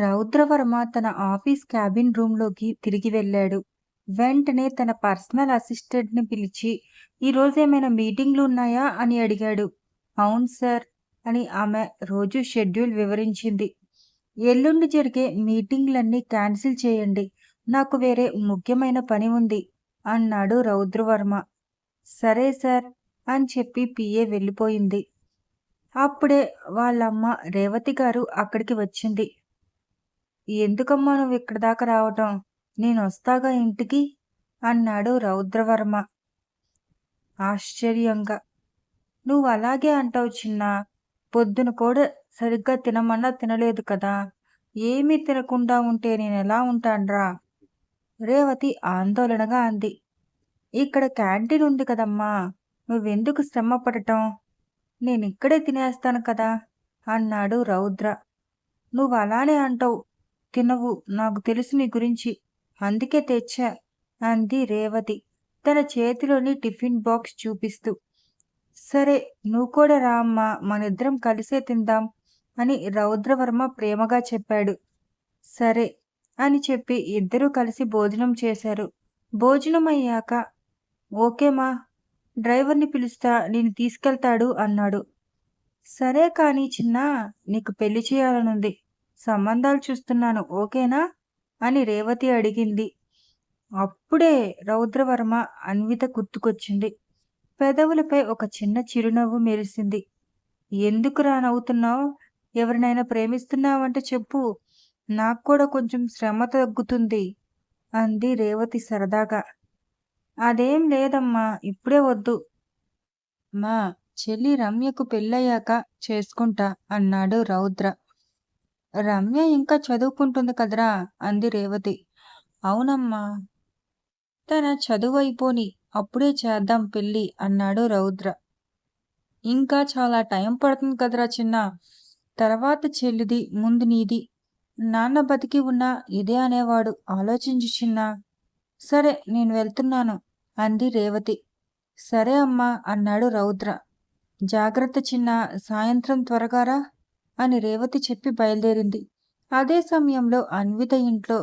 రౌద్రవర్మ తన office cabin రూమ్లోకి తిరిగి వెళ్ళాడు. వెంటనే తన పర్సనల్ అసిస్టెంట్‌ని పిలిచి, ఈరోజు ఏమైనా మీటింగ్‌లు ఉన్నాయా?" అని అడిగాడు. "అవును సార్" అని ఆమె రోజు షెడ్యూల్ వివరించింది. "ఎల్లుండి జరిగే మీటింగ్‌లన్నీ క్యాన్సిల్ చేయండి. నాకు వేరే ముఖ్యమైన పని ఉంది" అన్నాడు రౌద్రవర్మ. "సరే సార్" అని చెప్పి పిఏ వెళ్ళిపోయింది. అప్పుడే వాళ్ళమ్మ రేవతి గారు అక్కడికి వచ్చింది. "ఎందుకమ్మా నువ్వు ఇక్కడ దాకా రావటం? నేను వస్తాగా ఇంటికి" అన్నాడు రౌద్రవర్మ ఆశ్చర్యంగా. నువ్వు అలాగే అంటావు చిన్న పొద్దున కూడా సరిగ్గా తినమన్నా తినలేదు కదా! ఏమీ తినకుండా ఉంటే నేను ఎలా ఉంటాన్రా" రేవతి ఆందోళనగా అంది. "ఇక్కడ క్యాంటీన్ ఉంది కదమ్మా! నువ్వెందుకు శ్రమ పడటం? నేనిక్కడే తినేస్తాను కదా" అన్నాడు రౌద్ర. నువ్వు అలానే అంటావు. తినవు. నాకు తెలుసు నీ గురించి. అందుకే తెచ్చా" అంది రేవతి తన చేతిలోని టిఫిన్ బాక్స్ చూపిస్తూ. "సరే నువ్వు కూడా రా అమ్మా! మనిద్దరం కలిసే తిందాం" అని రౌద్రవర్మ ప్రేమగా చెప్పాడు. "సరే" అని చెప్పి ఇద్దరూ కలిసి భోజనం చేశారు. భోజనం అయ్యాక "ఓకేమా! డ్రైవర్‌ని పిలుస్తా నేను తీసుకెళ్తాడు" అన్నాడు. "సరే కానీ చిన్నా నీకు పెళ్ళి చేయాలనుంది. సంబంధాలు చూస్తున్నాను ఓకేనా?" అని రేవతి అడిగింది. అప్పుడే రౌద్రవర్మ అన్విత గుర్తుకొచ్చింది. పెదవులపై ఒక చిన్న చిరునవ్వు మెరిసింది. "ఎందుకురా నవ్వుతున్నావ్? ఎవరినైనా ప్రేమిస్తున్నావంటే చెప్పు. నాకు కూడా కొంచెం శ్రమ తగ్గుతుంది" అంది రేవతి సరదాగా. "అదేం లేదమ్మా ఇప్పుడే వద్దు. మా చెల్లి రమ్యకు పెళ్ళయ్యాక చేసుకుంటా" అన్నాడు రౌద్ర. "రమ్య ఇంకా చదువుకుంటుంది కదరా" అంది రేవతి. "అవునమ్మా! తన చదువు అయిపోని అప్పుడే చేద్దాం పెళ్ళి" అన్నాడు రౌద్ర. "ఇంకా చాలా టైం పడుతుంది కదరా చిన్నా! తర్వాత చెల్లిది ముందు నీది. నాన్న బతికి ఉన్నా ఇదే అనేవాడు ఆలోచించు చిన్నా" "సరే నేను వెళ్తున్నాను" అంది రేవతి. "సరే అమ్మా" అన్నాడు రౌద్ర. "జాగ్రత్త చిన్నా సాయంత్రం త్వరగా రా" అని రేవతి చెప్పి బయలుదేరింది. అదే సమయంలో అన్విత ఇంట్లో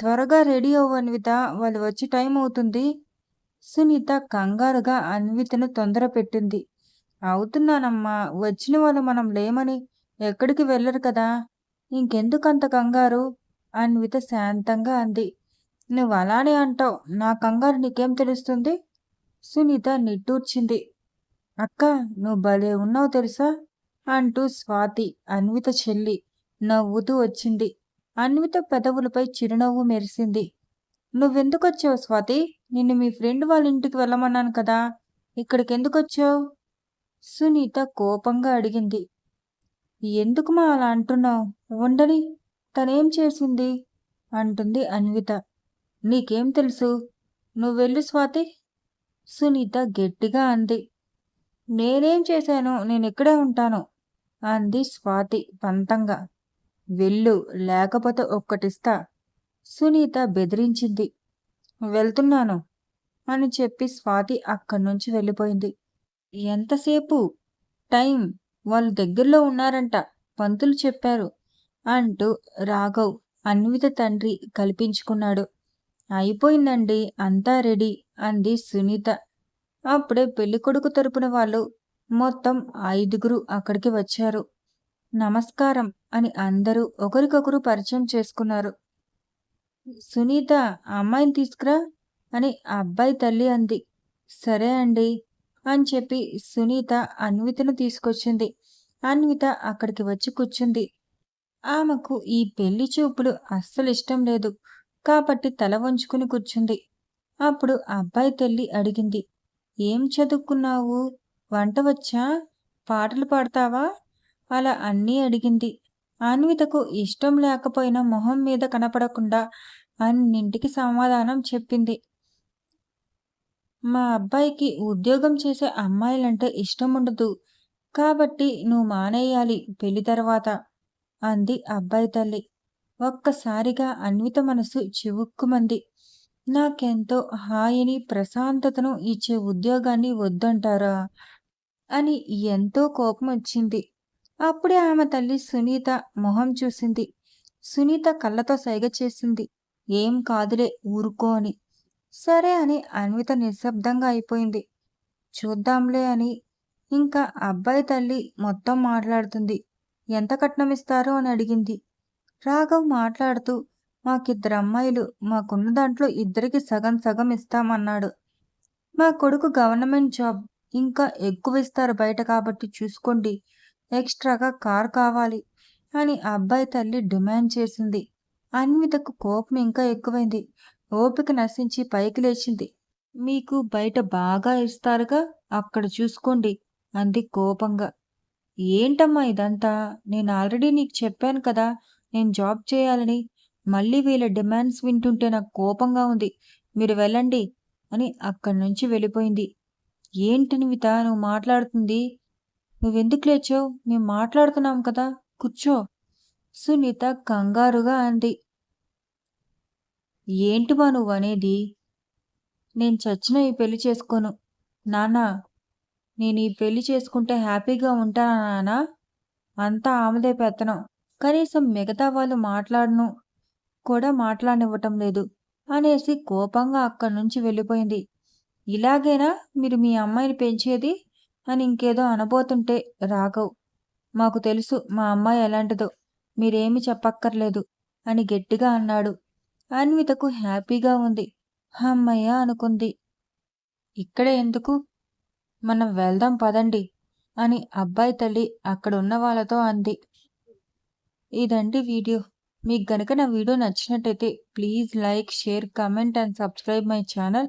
"త్వరగా రెడీ అవ్వు అన్విత వాళ్ళు వచ్చే టైం అవుతుంది" సునీత కంగారుగా అన్వితను తొందర పెట్టింది "అవుతున్నానమ్మా వచ్చిన వాళ్ళు మనం లేమని ఎక్కడికి వెళ్ళరు కదా! ఇంకెందుకంత కంగారు" అన్విత శాంతంగా అంది. "నువ్వలానే అంటావు నా కంగారు నీకేం తెలుస్తుంది" సునీత నిట్టూర్చింది. "అక్కా నువ్వు భలే ఉన్నావ్ తెలుసా" అంటూ స్వాతి అన్విత చెల్లి నవ్వుతూ వచ్చింది. అన్విత పెదవులపై చిరునవ్వు మెరిసింది. నువ్వెందుకొచ్చావు స్వాతి? నిన్ను మీ ఫ్రెండ్ వాళ్ళ ఇంటికి వెళ్ళమన్నాను కదా! ఇక్కడికెందుకొచ్చావ్?" సునీత కోపంగా అడిగింది. ఎందుకు మా అలా అంటున్నావు ఉండని. తనేం చేసింది?" అంటుంది అన్విత. "నీకేం తెలుసు? నువ్వెళ్ళు స్వాతి" సునీత గట్టిగా అంది. "నేనేం చేశాను? నేను ఇక్కడే ఉంటాను" అంది స్వాతి పంతంగా. "వెళ్ళు లేకపోతే ఒక్కటిస్తా" సునీత బెదిరించింది. "వెళ్తున్నాను" అని చెప్పి స్వాతి అక్కడి నుంచి వెళ్ళిపోయింది. "ఎంతసేపు? టైం వాళ్ళు దగ్గరలో ఉన్నారంట పంతులు చెప్పారు" అంటూ రాఘవ్ అన్విత తండ్రి కల్పించుకున్నాడు. "అయిపోయిందండి అంతా రెడీ" అంది సునీత. అప్పుడే పెళ్ళికొడుకు తరపున వాళ్ళు మొత్తం ఐదుగురు అక్కడికి వచ్చారు. "నమస్కారం" అని అందరూ ఒకరికొకరు పరిచయం చేసుకున్నారు. "సునీత అమ్మాయిని తీసుకురా" అని అబ్బాయి తల్లి అంది. "సరే అండి అని చెప్పి సునీత అన్వితను తీసుకొచ్చింది. అన్విత అక్కడికి వచ్చి కూర్చుంది. ఆమెకు ఈ పెళ్ళి చూపులు అస్సలు ఇష్టం లేదు. కాబట్టి తల వంచుకుని కూర్చుంది. అప్పుడు అబ్బాయి తల్లి అడిగింది. "ఏం చదువుకున్నావు? వంట వచ్చా? పాటలు పాడతావా?" అలా అన్నీ అడిగింది. అన్వితకు ఇష్టం లేకపోయినా మొహం మీద కనపడకుండా అన్నింటికి సమాధానం చెప్పింది. "మా అబ్బాయికి ఉద్యోగం చేసే అమ్మాయిలంటే ఇష్టం ఉండదు కాబట్టి నువ్వు మానేయాలి పెళ్ళి తర్వాత" అంది అబ్బాయి తల్లి. ఒక్కసారిగా అన్విత మనసు చివుక్కుమంది. నాకెంతో హాయిని, ప్రశాంతతను ఇచ్చే ఉద్యోగాన్ని వద్దంటారా? అని ఎంతో కోపం వచ్చింది. అప్పుడే ఆమె తల్లి సునీత మొహం చూసింది. సునీత కళ్ళతో సైగ చేసింది. ఏం కాదులే ఊరుకో అని. సరే అని అన్విత నిశ్శబ్దంగా అయిపోయింది. చూద్దాంలే అని. ఇంకా అబ్బాయి తల్లి మొత్తం మాట్లాడుతుంది. ఎంత కట్నం ఇస్తారో అని అడిగింది. రాఘవ్ మాట్లాడుతూ మాకిద్దరు అమ్మాయిలు మాకున్న దాంట్లో ఇద్దరికి సగం సగం ఇస్తామన్నాడు. మా కొడుకు గవర్నమెంట్ జాబ్ ఇంకా ఎక్కువ ఇస్తారు బయట కాబట్టి చూసుకోండి. ఎక్స్ట్రాగా కార్ కావాలి అని అబ్బాయి తల్లి డిమాండ్ చేసింది. అన్వితకు కోపం ఇంకా ఎక్కువైంది. ఓపిక నశించి పైకి లేచింది. మీకు బయట బాగా ఇస్తారుగా అక్కడ చూసుకోండి అంది కోపంగా. ఏంటమ్మా ఇదంతా? నేను ఆల్రెడీ నీకు చెప్పాను కదా నేను జాబ్ చేయాలని. మళ్ళీ వీళ్ళ డిమాండ్స్ వింటుంటే నాకు కోపంగా ఉంది. మీరు వెళ్ళండి అని అక్కడి నుంచి వెళ్ళిపోయింది. ఏంటి నివిత నువ్వు మాట్లాడుతుంది? నువ్వెందుకు లేచావు? మేము మాట్లాడుతున్నాం కదా కూర్చో. సునీత కంగారుగా అంది. ఏంటి మా నువ్వు అనేది? నేను చచ్చిన ఈ పెళ్ళి చేసుకోను. నాన్న నేను ఈ పెళ్ళి చేసుకుంటే హ్యాపీగా ఉంటానా నానా అంతా ఆమెదే పెత్తనం. కనీసం మిగతా వాళ్ళు మాట్లాడను కూడా మాట్లాడనివ్వటం లేదు అనేసి కోపంగా అక్కడి నుంచి వెళ్ళిపోయింది. ఇలాగేనా? మీరు మీ అమ్మాయిని పెంచేది? అని ఇంకేదో అనబోతుంటే రాఘవ్. మాకు తెలుసు మా అమ్మాయి ఎలాంటిదో. మీరేమి చెప్పక్కర్లేదు అని గట్టిగా అన్నాడు. అన్వితకు హ్యాపీగా ఉంది. అమ్మయ్య అనుకుంది. ఇక్కడే ఎందుకు? మనం వెళ్దాం పదండి అని అబ్బాయి తల్లి అక్కడ ఉన్న వాళ్ళతో అంది. ఇదండి వీడియో. మీకు గనుక నా వీడియో నచ్చినట్టయితే please like share comment and subscribe my channel.